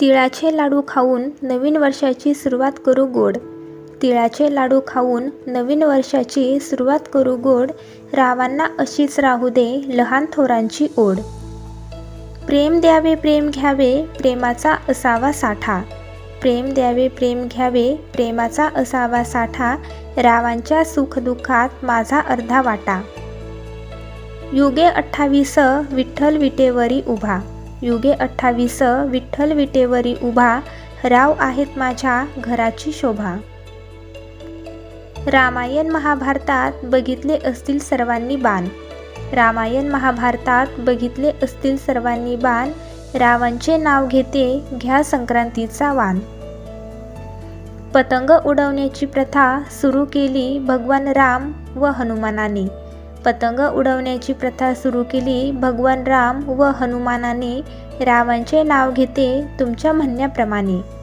तिळाचे लाडू खाऊन नवीन वर्षाची सुरुवात करू गोड. तिळाचे लाडू खाऊन नवीन वर्षाची सुरुवात करू गोड. रावांना अशीच राहू दे लहान थोरांची ओढ. प्रेम द्यावे प्रेम घ्यावे प्रेमाचा असावा साठा. प्रेम द्यावे प्रेम घ्यावे प्रेमाचा असावा साठा. रावांच्या सुखदुःखात माझा अर्धा वाटा. युगे अठ्ठावीस विठ्ठल विटेवरी उभा. युगे अठ्ठावीस विठ्ठल विटेवरी उभा राव आहेत माझ्या घराची शोभा. रामायण महाभारतात बघितले असतील सर्वांनी बाण. रामायण महाभारतात बघितले असतील सर्वांनी बाण. रावांचे नाव घेते घ्या संक्रांतीचा वाण. पतंग उडवण्याची प्रथा सुरू केली भगवान राम व हनुमानाने. पतंग उडवण्याची प्रथा सुरू केली भगवान राम व हनुमानाने रावांचे नाव घेते तुमच्या म्हणण्याप्रमाणे.